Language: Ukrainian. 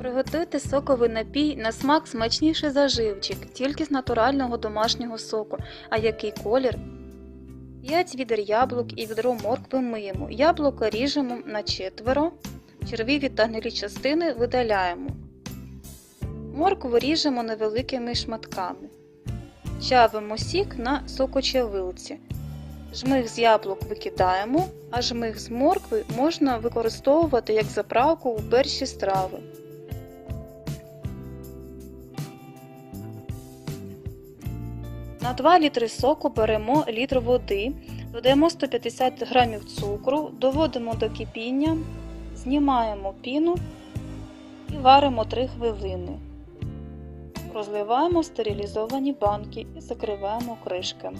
Приготуйте соковий напій на смак смачніший за живчик, тільки з натурального домашнього соку. А який колір? 5 відер яблук і відро моркви миємо. Яблуко ріжемо на четверо, червиві та гнилі частини видаляємо. Моркву ріжемо невеликими шматками. Чавимо сік на сокочавилці. Жмих з яблук викидаємо, а жмих з моркви можна використовувати як заправку у перші страви. На 2 літри соку беремо літр води, додаємо 150 г цукру, доводимо до кипіння, знімаємо піну і варимо 3 хвилини. Розливаємо стерилізовані банки і закриваємо кришками.